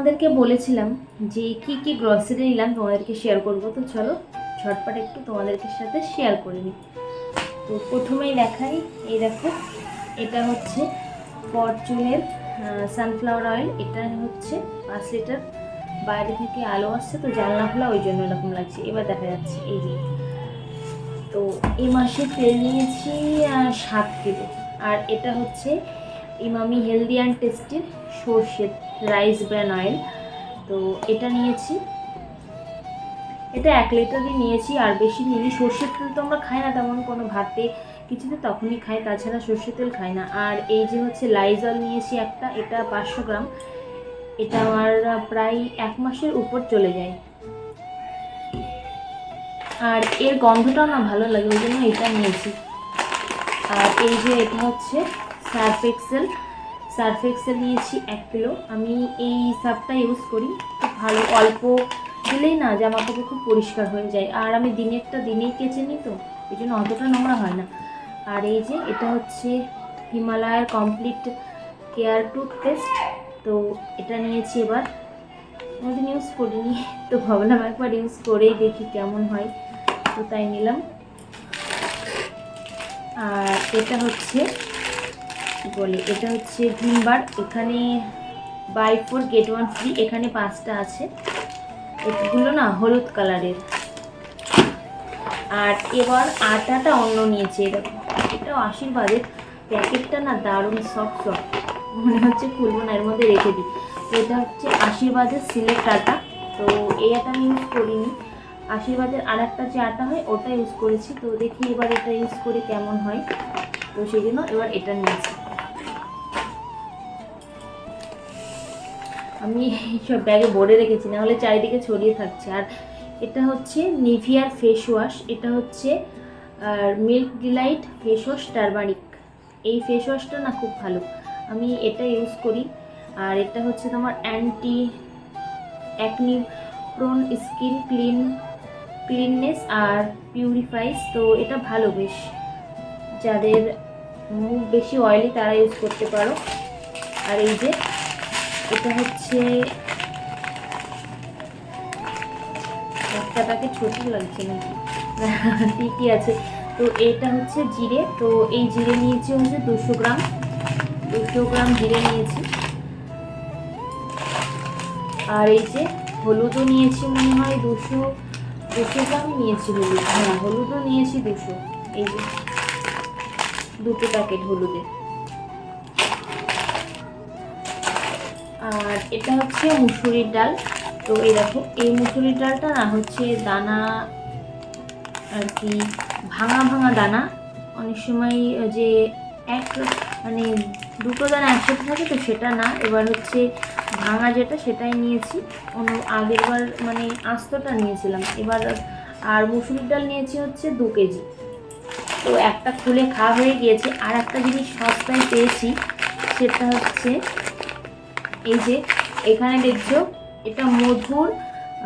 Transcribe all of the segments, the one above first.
তোমাদেরকে বলেছিলাম যে কি কি গ্রসারি নিলাম তোমাদেরকে শেয়ার করব। তো চলো, ঝটপট একটু তোমাদেরকে সাথে শেয়ার করে নিই। তো প্রথমেই দেখাই, এই দেখো, এটা হচ্ছে ফরচুনের সানফ্লাওয়ার অয়েল এটা হচ্ছে পাঁচ লিটার বাইরে থেকে আলো আসছে, তো জানলা খোলা ওই জন্য এরকম লাগছে। এবার দেখা যাচ্ছে, এই যে। তো এই মাসে তেল নিয়েছি সাত কিলো। আর এটা হচ্ছে ইমামি হেলদি অ্যান্ড টেস্টির সর্ষের রাইস ব্র্যান অয়েল। তো এটা নিয়েছি। এটা এক লিটারই নিয়েছি, আর বেশি নিইনি। সর্ষের তেল তো আমরা খাই না তেমন কোনো ভাতে। কিছুতে তখনই খাই, তাছাড়া সর্ষের তেল খাই না। আর এই যে হচ্ছে লাইজল নিয়েছি একটা, এটা পাঁচশো গ্রাম। এটা আমার প্রায় এক মাসের উপর চলে যায়। আর এর গন্ধটাও না ভালো লাগে, ওই জন্য এটা নিয়েছি। আর এই যে এটা হচ্ছে সার্ফ এক্সেল সার্ফ এক্সেল নিয়েছি এক কিলো। আমি এই সার্ফটা ইউজ করি, খুব ভালো অল্প দিলেই না জামা কাপড় খুব পরিষ্কার হয়ে যায়। আর আমি দিনেরটা দিনেই কেচে নিই তো, এই জন্য অতটা নোংরা হয় না। আর এই যে এটা হচ্ছে হিমালয়ের কমপ্লিট কেয়ার টুথপেস্ট তো এটা নিয়েছি এবার। কোনোদিন ইউজ করিনি, তো ভাবলাম একবার ইউজ করেই দেখি কেমন হয়। তো তাই নিলাম। আর এটা হচ্ছে বলে? এটা হচ্ছে ভিমবার এখানে buy four get one free এখানে পাঁচটা আছে। এগুলো না হলুদ কালারের। আর এবার আটাটা অন্য নিয়েছে। এরকম এটাও আশীর্বাদের প্যাকেটটা না দারুণ সফট সফট মনে হচ্ছে খুলবো না, এর মধ্যে রেখে দিই। তো এটা হচ্ছে আশীর্বাদের সিলেক্ট আটা। তো এই আটা আমি ইউজ করিনি। আশীর্বাদের আর একটা যে আটা হয়, ওটা ইউজ করেছি। তো দেখি এবার এটা ইউজ করে কেমন হয়। তো সেই জন্য এবার এটা নিয়েছি। আমি সব ব্যাগে ভরে রেখেছি না হলে চারিদিকে ছড়িয়ে থাকছে। আর এটা হচ্ছে নিভিয়ার ফেস ওয়াশ এটা হচ্ছে, আর milk delight face wash turmeric এই ফেস ওয়াশটা না খুব ভালো। আমি এটা ইউজ করি। আর এটা হচ্ছে তোমার anti acne prone skin clean cleanness আর পিউরিফাইস তো এটা ভালো বেশ। যাদের মুখ বেশি অয়েলি তারা ইউজ করতে পারো। আর এই যে, এটা হচ্ছে প্যাকেট ছোট লাগছে নাকি? ঠিকই আছে। তো এটা হচ্ছে জিরে। তো এই জিরে নিয়েছি হচ্ছে দুশো গ্রাম। দুশো গ্রাম জিরে নিয়েছি। আর এই যে হলুদও নিয়েছি মনে হয় দুশো দুশো গ্রামই নিয়েছি হলুদ। হ্যাঁ হলুদও নিয়েছি দুশো। এই যে। দুটো প্যাকেট হলুদের। আর এটা হচ্ছে মুসুরির ডাল। তো এই দেখো, এই মুসুরির ডালটা না হচ্ছে দানা আর কি, ভাঙা ভাঙা দানা। অনেক সময় যে এক মানে দুটো দানা একসাথে থাকে তো সেটা না। এবার হচ্ছে ভাঙা যেটা সেটাই নিয়েছি। অন্য আগের বার মানে আস্তটা নিয়েছিলাম। এবার আর মুসুরির ডাল নিয়েছি হচ্ছে দু কেজি। তো একটা খুলে খাওয়া হয়ে গিয়েছে। আর একটা জিনিস সস্তায় পেয়েছি, সেটা হচ্ছে এই যে এখানে দেখছ, এটা মধুর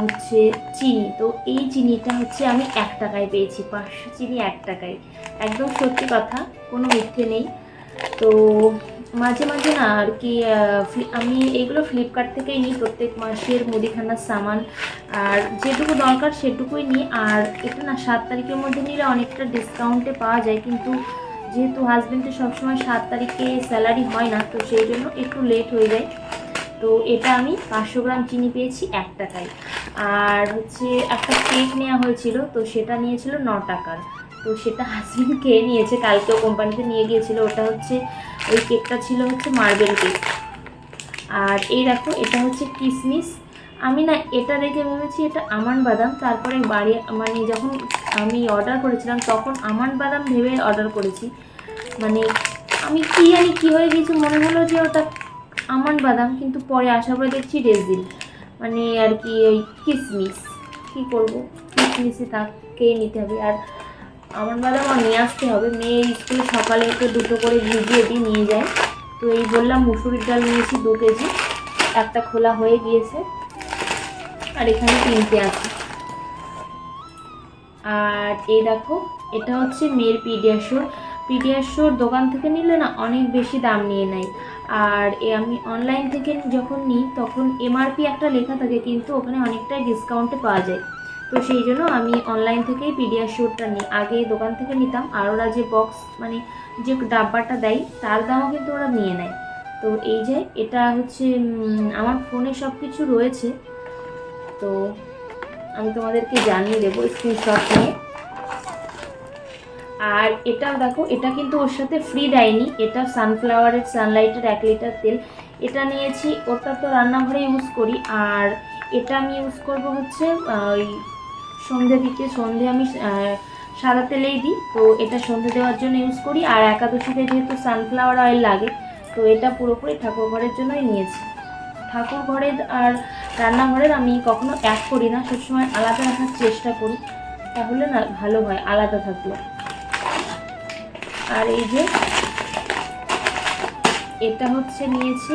হচ্ছে চিনি। তো এই চিনিটা হচ্ছে আমি এক টাকায় পেয়েছি, পাঁচশো চিনি এক টাকায়। একদম সত্যি কথা, কোনো মিথ্যে নেই। তো মাঝে মাঝে না আর কি আমি এগুলো ফ্লিপকার্ট থেকেই নিই প্রত্যেক মাসের মুদিখানার সামান। আর যেটুকু দরকার সেটুকুই নিই। আর এটা না, সাত তারিখের মধ্যে নিলে অনেকটা ডিসকাউন্টে পাওয়া যায়। কিন্তু যেহেতু হাজব্যান্ডের সবসময় সাত তারিখে স্যালারি হয় না, তো সেই জন্য একটু লেট হয়ে যায়। তো এটা আমি পাঁচশো গ্রাম চিনি পেয়েছি এক টাকায়। আর হচ্ছে একটা কেক নেওয়া হয়েছিল, তো সেটা নিয়েছিল ন টাকার। তো সেটা হাজবেন্ড খেয়ে নিয়েছে, কালকেও কোম্পানিতে নিয়ে গিয়েছিল। ওটা হচ্ছে ওই কেকটা ছিল হচ্ছে মার্বেল কেক। আর এই দেখো, এটা হচ্ছে কিসমিস। আমি না এটা দেখে ভেবেছি এটা আমান বাদাম। তারপরে বাড়ি মানে যখন আমি অর্ডার করেছিলাম, তখন আমান বাদাম ভেবে অর্ডার করেছি। মানে আমি কি জানি কী হয়ে গেছে মনে হলো যে ওটা আমান বাদাম, কিন্তু পরে আসার পরে দেখছি রেজিল মানে আর কি ওই কিসমিস। কী করব? কিসমিসই তাকে নিতে হবে। আর আমার আমার নিয়ে আসতে হবে। মেয়ে স্কুলে সকালে একটু দুটো করে ভিজিয়ে দিয়ে নিয়ে যায়। তো এই বললাম মুসুরির ডাল নিয়েছি দু কেজি। একটা খোলা হয়ে গিয়েছে। আর এখানে তিনটে আছে। আর এই দেখো, এটা হচ্ছে মেয়ের পিডিয়াশোর পিডিয়াশোর দোকান থেকে নিলে না অনেক বেশি দাম নিয়ে নেয়। আর এ আমি অনলাইন থেকে যখন নিই, তখন এমআরপি একটা লেখা থাকে, কিন্তু ওখানে অনেকটাই ডিসকাউন্টে পাওয়া যায়। তো সেই জন্য আমি অনলাইন থেকেই পিডিয়া পিডিয়াশিওরটা নিই আগে দোকান থেকে নিতাম। আর ওরা যে বক্স মানে যে ডাব্বাটা দেয়, তার দামও কিন্তু ওরা নিয়ে নেয়। তো এই যে এটা হচ্ছে আমার ফোনে সব কিছু রয়েছে। তো আমি তোমাদেরকে জানিয়ে দেবো স্ক্রিনশট নিয়ে। আর এটাও দেখো, এটা কিন্তু ওর সাথে ফ্রি দেয়নি। এটা সানফ্লাওয়ারের সানলাইটের এক লিটার তেল। এটা নিয়েছি, ওটা তো রান্নাঘরে ইউজ করি। আর এটা আমি ইউজ করব হচ্ছে ওই সন্ধে দিকে সন্ধে আমি সাদা তেলেই দিই। তো এটা সন্ধে দেওয়ার জন্য ইউজ করি। আর একাদশীতে যেহেতু সানফ্লাওয়ার অয়েল লাগে, তো এটা পুরোপুরি ঠাকুর ঘরের জন্যই নিয়েছি। ঠাকুর ঘরের আর রান্নাঘরের আমি কখনো এক করি না। সবসময় আলাদা রাখার চেষ্টা করি। তাহলে না ভালো হয়, আলাদা থাকলে। আর এই যে, এটা হচ্ছে নিয়েছি,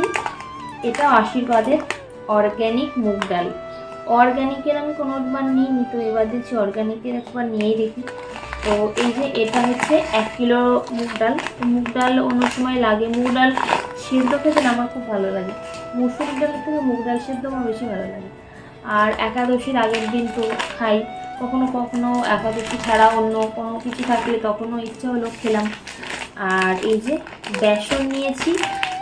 এটা আশীর্বাদের অর্গ্যানিক মুগ ডাল। অর্গ্যানিকের আমি কোনোবার নিইনি, তো এবার দিচ্ছি অর্গ্যানিকের একবার নিয়েই দেখি। তো এই যে এটা হচ্ছে এক কিলো মুগ ডাল। মুগ ডাল অন্য সময় লাগে। মুগ ডাল সেদ্ধ খেতে আমার খুব ভালো লাগে। মুসুর ডালের থেকে মুগ ডাল সেদ্ধ আমার বেশি ভালো লাগে। আর একাদশীর আগের দিন তো খাই। কখনো কখনো একাদশী ছাড়া অন্য কোনো কিছু থাকলে তখনও ইচ্ছা হলো খেলাম। আর এই যে বেসন নিয়েছি।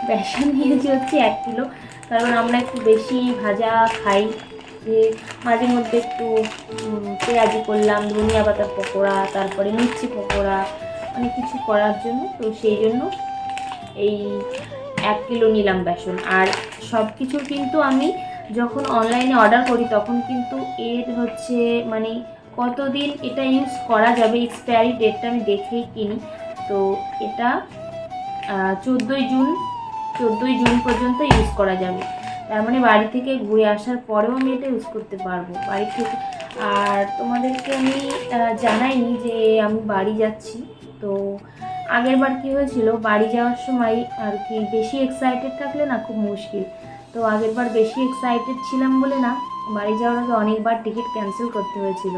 বেসন নিয়েছি হচ্ছে এক কিলো। কারণ আমরা একটু বেশি ভাজা খাই। যে মাঝে মধ্যে একটু পেঁয়াজি করলাম, ধনিয়া পাতার পকোড়া, তারপরে মিষ্টি পকোড়া অনেক কিছু করার জন্য। তো সেই জন্য এই এক কিলো নিলাম বেসন। আর সব কিছু কিন্তু আমি যখন অনলাইনে অর্ডার করি, তখন কিন্তু এর হচ্ছে মানে কতদিন এটা ইউজ করা যাবে এক্সপায়ারি ডেটটা আমি দেখেই কিনি। তো এটা চোদ্দোই জুন চোদ্দোই জুন পর্যন্ত ইউজ করা যাবে। তার মানে বাড়ি থেকে ঘুরে আসার পরেও আমি এটা ইউজ করতে পারব বাড়ি থেকে। আর তোমাদেরকে আমি জানাইনি যে আমি বাড়ি যাচ্ছি। তো আগের বার কী হয়েছিল, বাড়ি যাওয়ার সময় আর কি বেশি এক্সাইটেড থাকলে না খুব মুশকিল। তো আগের বার বেশি এক্সাইটেড ছিলাম বলে না, বাড়ি যাওয়ার আগে অনেকবার টিকিট ক্যান্সেল করতে হয়েছিল।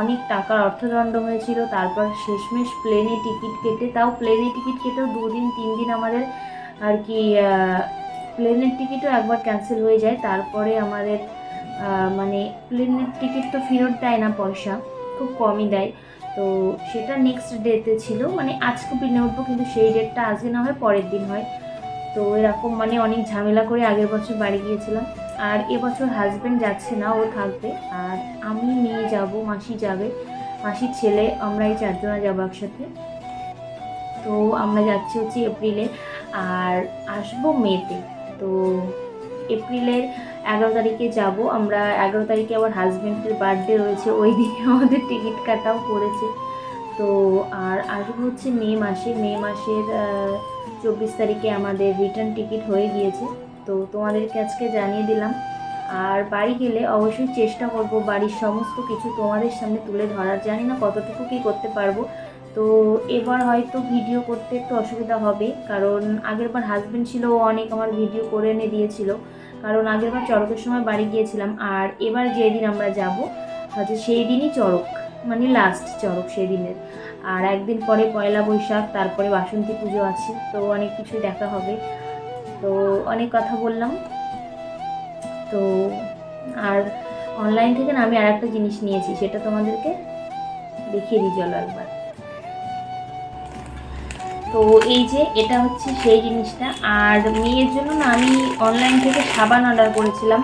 অনেক টাকার অর্থদণ্ড হয়েছিল, তারপর শেষমেশ প্লেনে টিকিট কেটে, তাও প্লেনে টিকিট কেটেও দুদিন তিন দিন আমাদের আর কি প্লেনের টিকিটও একবার ক্যান্সেল হয়ে যায়, তারপরে আমাদের মানে প্লেনের টিকিট তো ফেরত দেয় না পয়সা, খুব কমই দেয়। তো সেটা নেক্সট ডেতে ছিল মানে আজকে প্লেনে উঠবো, কিন্তু সেই ডেটটা আজকে না হয় পরের দিন হয়। তো এরকম মানে অনেক ঝামেলা করে আগের বছর বাড়ি গিয়েছিলাম, আর এবছর হাজব্যান্ড যাচ্ছে না, ও থাকবে, আর আমি নিয়ে যাব, মাসি যাবে, মাসির ছেলে আমরা এই চারজনা যাব একসাথে। তো আমরা যাচ্ছি হচ্ছে এপ্রিলে, আর আসব মেতে। তো এপ্রিলের এগারো তারিখে যাব। আমরা এগারো তারিখে আবার হাজব্যান্ডের বার্থডে রয়েছে, ওই দিনে আমাদের টিকিট কাটাও পড়েছে। তো আর আসব হচ্ছে মে মাসে, মে মাসের চব্বিশ তারিখে আমাদের রিটার্ন টিকিট হয়ে গিয়েছে। তো তোমাদেরকে আজকে জানিয়ে দিলাম। আর বাড়ি গেলে অবশ্যই চেষ্টা করব বাড়ির সমস্ত কিছু তোমাদের সামনে তুলে ধরার। জানি না কতটুকু কী করতে পারব। তো এবার হয়তো ভিডিও করতে একটু অসুবিধা হবে, কারণ আগেরবার হাজব্যান্ড ছিল অনেক আমার ভিডিও করে এনে দিয়েছিল। কারণ আগেরবার চড়কের সময় বাড়ি গিয়েছিলাম, আর এবার যেদিন আমরা যাব, হচ্ছে সেই দিনই চড়ক মানে লাস্ট চড়ক সেই দিনের আর একদিন পরে পয়লা বৈশাখ, তারপরে বাসন্তী পুজো আছে, তো অনেক কিছু দেখা হবে। তো অনেক কথা বললাম। তো আর অনলাইন থেকে না আমি আর একটা জিনিস নিয়েছি, সেটা তোমাদেরকে দেখিয়ে দিই, চলো একবার। তো এই যে এটা হচ্ছে সেই জিনিসটা। আর মেয়ের জন্য না আমি অনলাইন থেকে সাবান অর্ডার করেছিলাম।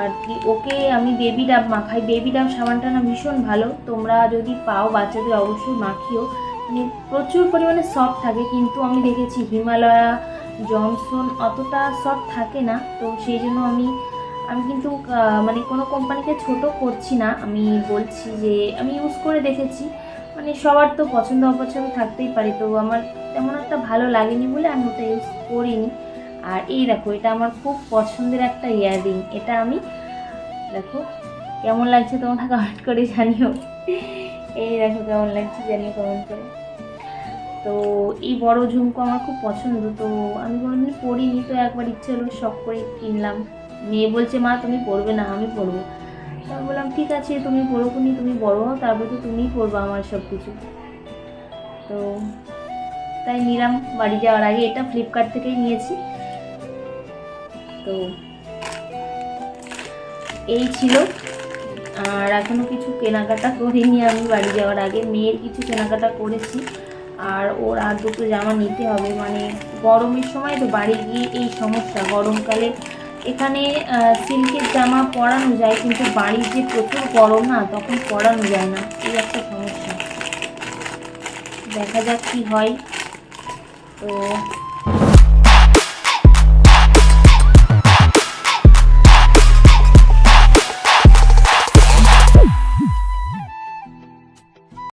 আর কি, ওকে আমি বেবি ডাব মাখাই। বেবি ডাব সাবানটা না ভীষণ ভালো। তোমরা যদি পাও বাচ্চাদের অবশ্যই মাখিও। মানে প্রচুর পরিমাণে সফট থাকে, কিন্তু আমি দেখেছি হিমালয়া, জনসন অতটা সফট থাকে না। তো সেই জন্য আমি আমি কিন্তু মানে কোনো কোম্পানিকে ছোট করছি না। আমি বলছি যে, আমি ইউজ করে দেখেছি। মানে সবার তো পছন্দ অপছন্দ থাকতেই পারে, তো আমার তেমন একটা ভালো লাগেনি বলে আমি ওটা ইউজ করিনি। আর এই দেখো, এটা আমার খুব পছন্দের একটা ইয়াররিং, এটা আমি দেখো কেমন লাগছে তোমরা কমেন্ট করে জানিও। এই দেখো কেমন লাগছে জানিও কমেন্ট করে। তো এই বড় ঝুমকো আমার খুব পছন্দ, তো আমি কোনোদিন পরিনি তো একবার ইচ্ছে হলো শখ করে কিনলাম। মেয়ে বলছে, মা, তুমি পরবে না, আমি পরবো তো আমি বললাম, ঠিক আছে, তুমি পড়ো নি তুমি বড় হও, তারপরে তো তুমিই পড়বা আমার সব কিছু তো তাই নিলাম, বাড়ি যাওয়ার আগে এটা ফ্লিপকার্ট থেকেই নিয়েছি। তো এই ছিল। আর এখনও কিছু কেনাকাটা করিনি আমি বাড়ি যাওয়ার আগে। মেয়ের কিছু কেনাকাটা করেছি। আর ওর আর দুটো জামা নিতে হবে। মানে গরমের সময় তো বাড়ি গিয়ে এই সমস্যা, গরমকালে এখানে সিল্কের জামা পরানো যায়, কিন্তু বাড়ির যে প্রচুর গরম না, তখন পরানো যায় না। এই একটা সমস্যা। দেখা যাক কি হয়। তো